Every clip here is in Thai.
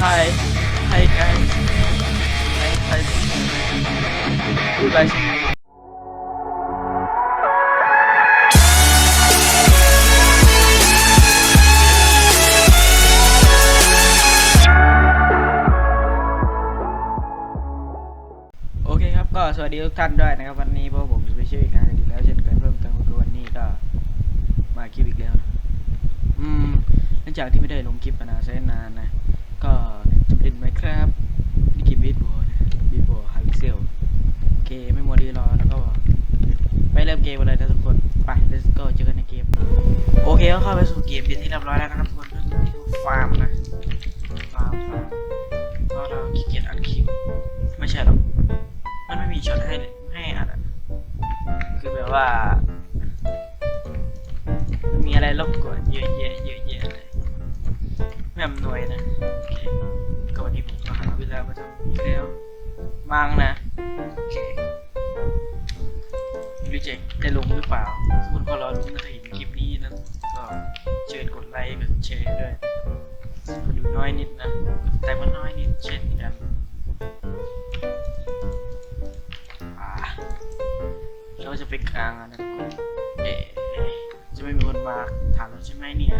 Hi Hi guys Hi Hi You guys โอเคครับก็สวัสดีทุกท่านด้วยนะครับ วันนี้พวกผมจะไปช่วยกันอีกแล้วเช่นเคยเพิ่มเติมก็คือวันนี้ก็มาคลิปอีกแล้ว อืมหลังจากที่ไม่ได้ลงคลิปมานานแสนนานนะ เป็นไหมครับนี่คลิปบีทบอลบีทบอลฮาวิเซลโอเคไม่มัวดีรอแล้วก็ไปเริ่มเกมกันเลยนะทุกคน ไป let's go เจอกันในเกม โอเคก็เข้าไปสู่เกมเป็นที่เรียบร้อยแล้วนะครับทุกคนนี่คือฟาร์มนะ ฟาร์มฟาร์มก็เราขี้เกียจอัดคลิปไม่ใช่หรอก มันไม่มีช็อตให้ให้อัดอะคือแบบว่ามันมีอะไรรบกวนเยอะแยะเยอะแยะเลยไม่อำนวยนะโอเค ก็วันนี้ผมมาหาเวลามาทำอีกแล้วมั่งนะโอเคไม่รู้จะได้ลงหรือเปล่าทุกคนก็รอรุ้นนะถ้าเห็นคลิปนี้นะก็เชิญกดไลค์กดแชร์ด้วยดูน้อยนิดนะแต่ว่าน้อยนิดเช่นกันเราจะไปกลางนะทุกคนเอ๊จะไม่มีคนมาถามเราใช่ไหมเนี่ย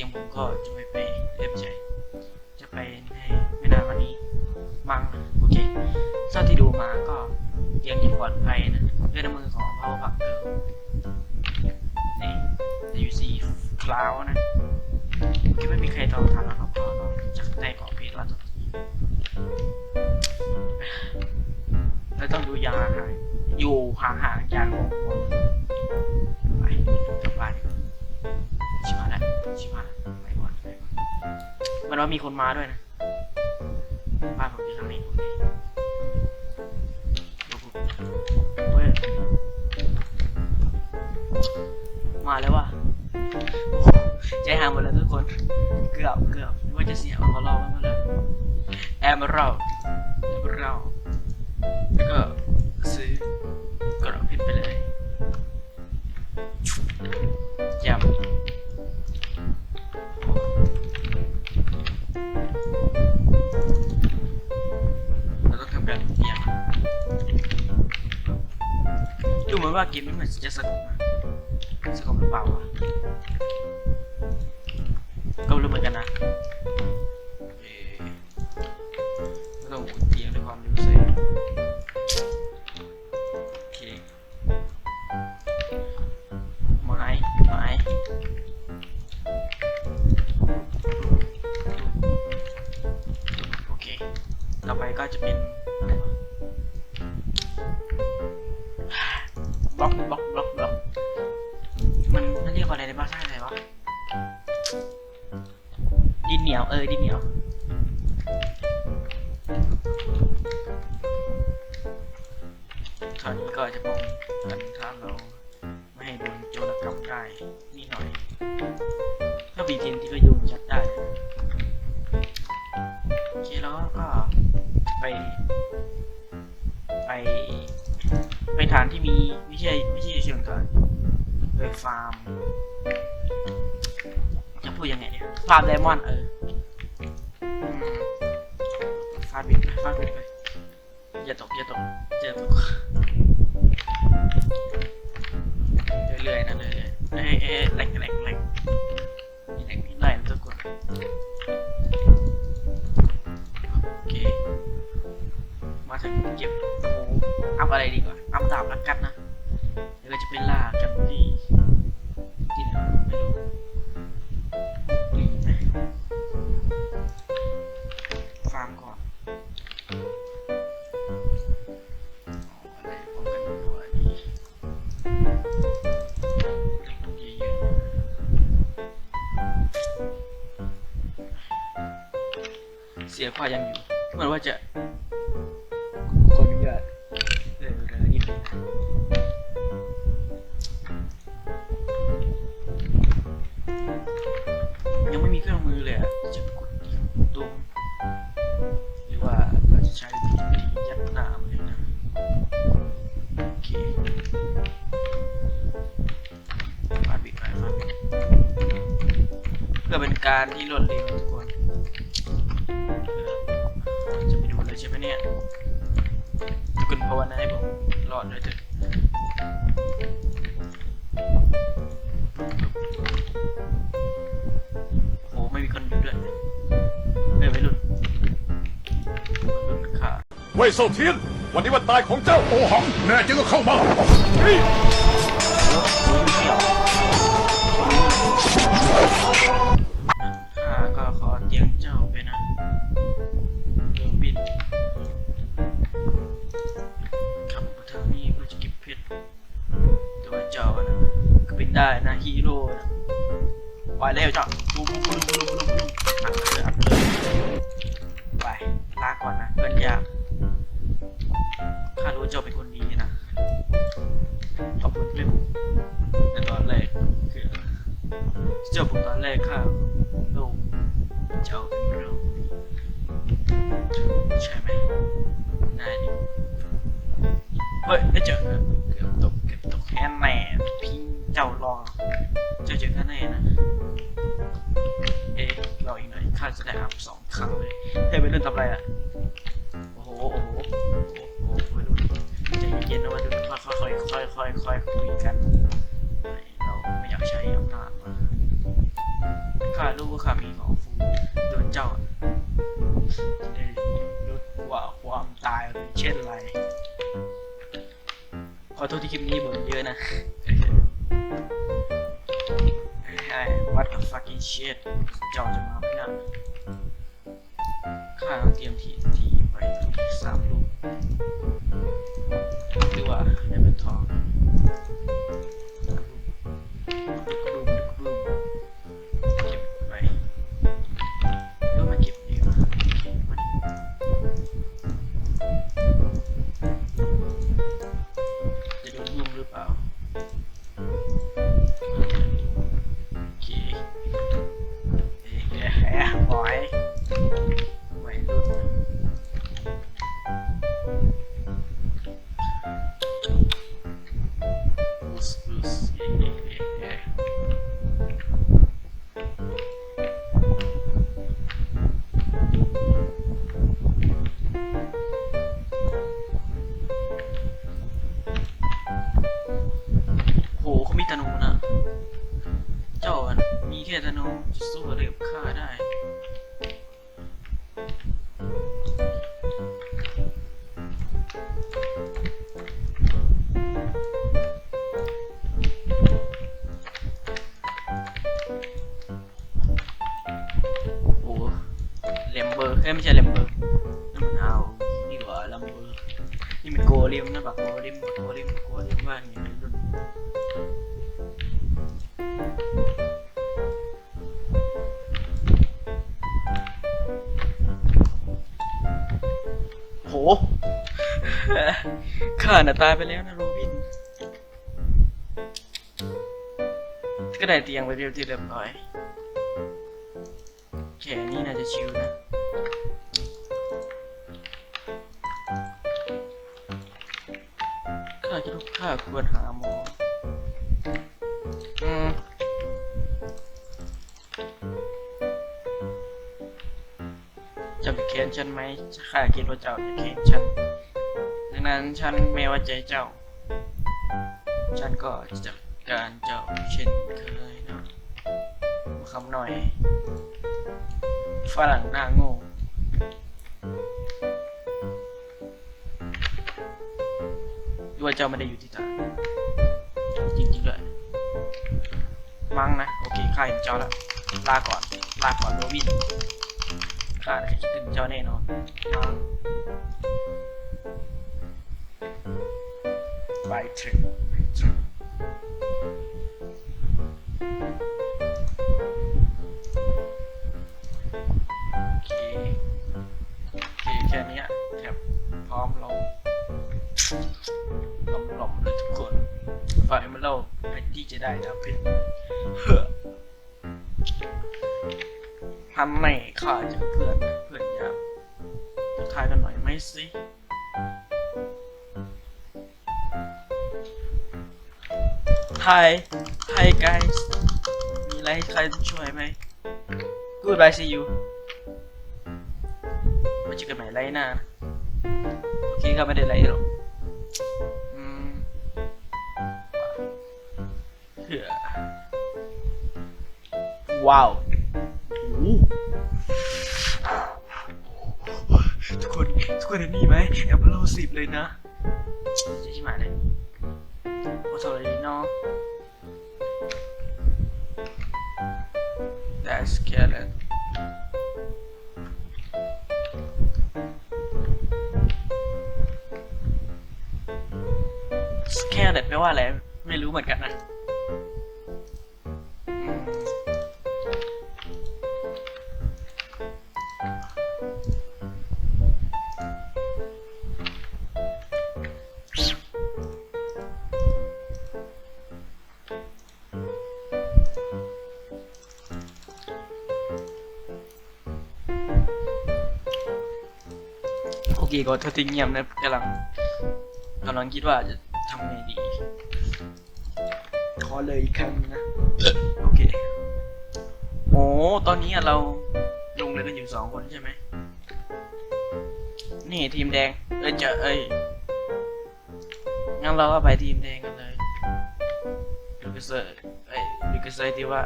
คิดว่าเตียงผมก็จะไม่ไปเล็บใจจะไปในไม่นานวันนี้มั้งโอเคเท่าที่ดูมาก็เตียงยังปลอดภัยนะด้วยน้ำมือของ Power Pack Girl นี่ UC Cloud นะคิดว่ามีใครตอบทันแล้วครับก็เราจะได้กรอบเพจแล้วทุกทีแล้วต้องดูยาหางอยู่ห่างๆยางของ มันว่ามีคนมาด้วยนะบ้านผมอยู่ทางนี้โอเคดูผมเฮ้ยมาแล้วว่ะใจหายหมดแล้วทุกคน เกือบเกือบว่าจะเสียมันมาเล่ามันมาแล้วแอมเราำเราต้องทำการเอียดูเหมือนว่าเกมนี้มันจะสงบนะสงบหรือเปล่าวะก็รู้เหมือนกันนะเอ๊ะไม่ต้องหมุนเตียงด้วยความเร็วสูงโอเคไม้ไม้โอเค ต่อไปก็จะเป็น ได้นิดหน่อยถ้าบีเทนที่ก็โยนชัดได้โอเคแล้วก็ไป ไปไปฐานที่มีไม่ใช่ไม่ใช่เชิงฐานไปฟาร์ม จะพูดยังไงเนี่ยฟาร์มไดมอนด์เออฟาร์มบิดไปฟาร์มบิดไปอย่าตกอย่าตกอย่าตก ก็ยังอยู่เหมือนว่าจะคนุาตเออยวนี่ยังไม่มีเครื่องมือเลยอะจะกดยิงตรงหรือว่าเราจะใช้วิธียัดหน้ามันนะโอเคมาบิกไปมาบิกเพื่อเป็นการที่รวดเร็ว ว่ยเซาเทียน วันนี้วันตายของเจ้าโอหัง แน่จริงก็เข้ามาเฮ้ยข้าก็ขอเตียงเจ้าไปนะโดบินขับมาทางนี้เพื่อจะเก็บเพชรต่ว่าเจ้านะก็เป็นได้นะฮีโร่นะไปแล้วจ้าปุ๊บปุ๊บปุ๊บปุ๊บปุ๊บ ใช่ไหมนายนี่เฮ้ยได้เจอเกือบตกเกือบตกแค่แน่พี่เจ้ารอเจ้าเจอแค่แน่นะเอ๊ะรออีกหน่อยข้าจะได้อัพสองครั้งเลยเฮ้ยไปเล่นทำอะไรอะโอ้โหโอ้โหโอ้โหไปดูใจเย็นๆนะมาดูค่อยๆค่อยๆค่อยๆค่อยๆคุยกันเราไม่อยากใช้อำนาจมาข้ารู้ว่าข้ามีของฟูโดนเจ้า ขอโทษที่คลิปนี้บ่นเยอะนะไอ้ what the fucking shit เจ้าจะมาไหมนะข้าต้องเตรียมทีทีไปสามลูกหรือว่าให้เป็นทอง ไรกับข้าได้ ข้าน่ะตายไปแล้วนะโรบิน ก็ได้เตียงไปเรียบที่เรียบร้อยแค่นี้น่าจะชิวนะ ข้าคิดว่าข้าควรหาหมออืมจะไปเค้นฉันไหมข้าคิดว่าเจ้าจะเค้นฉัน งนั้นฉันไม่ไว่าใจเจ้า ฉันก็จัดการเจ้าเช่นเคยนะมาคำหน่อย ฝรั่งหน้าโง่ดูว่าเจ้าไม่ได้อยู่ที่ตาจริงๆด้วยมั้งนะ โอเคข้าเห็นเจ้าแล้วลาก่อนลาก่อนโรบินข้าจะคิดถึงเจ้าแน่นอนมั้ง Bajcie. โอเคโอเคแค่นี้แถบพร้อมเราหลอมๆเลยทุกคนฝ่ายมันเราไพชที่จะได้นะเพชรเฮ้อทำไม่ข่าจะเพื่อนเพื่อนยาจะคายกันหน่อยไหมสิ ไทยไทย guys มีอะไรให้ใครช่วยไหม Goodbye see you ไว้เจอกันใหม่ไลน์หน้านะโอเคก็ไม่ได้ไล่หรอกเหือว้าวโอ้ทุกคนทุกคนเห็นนี่ไหมแอปเปิลสิบเลยนะจะชิมาเลย โอ้โหเลยเนาะ That's skeleton สแคลเแปลว่าอะไร ไม่รู้เหมือนกันนะ โอเคก็เธอทิ้งเงียบนะกำลังกำลังคิดว่าจะทำไงดี ขอเลยอีกครั้งนะ โอเค โอ้ตอนนี้อะเราลงเลยกันอยู่สองคนใช่ไหม นี่ทีมแดง เอ้ยจะเอ้ย งั้นเราก็ไปทีมแดงกันเลยลูกัสเซอร์เอ้ยลูกัสเซอร์ที่ว่า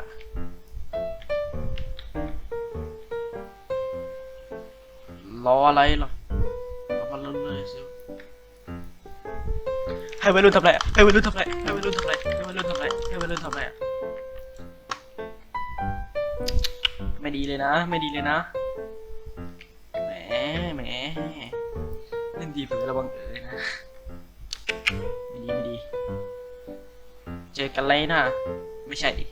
รออะไรหรอ ให้วัยรุ่นทำไรอะให้วัยรุ่นทำไรให้วัยรุ่นทำไรให้วัยรุ่นทำไรให้วัยรุ่นทำไรอะไม่ดีเลยนะ ไม่ดีเลยนะ แหม แหมเล่นดีเผื่อระวังเอ๋ยนะ ไม่ดีไม่ดี เจอกันเลยนะ ไม่ใช่ดิ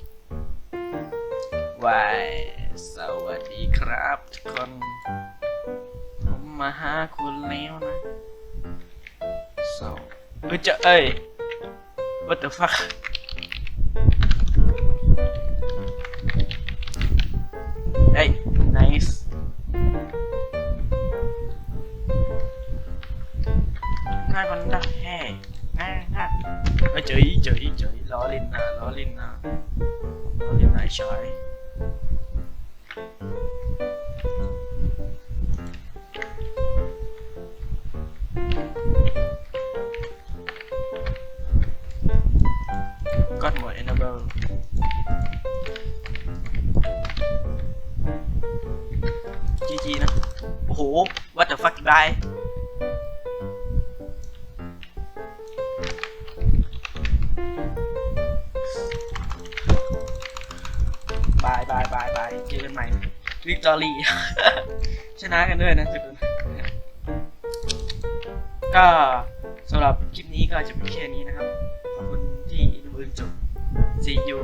วายสวัสดีครับทุกคนผมมาหาคุณแล้วนะ so เอ้ยจะเอ้ย what the fuck วิกตอรี่ชนะกันด้วยนะทุกคนก็สำหรับคลิปนี้ก็จะเป็นแค่นี้นะครับ ขอบคุณที่ดูจนจบ see you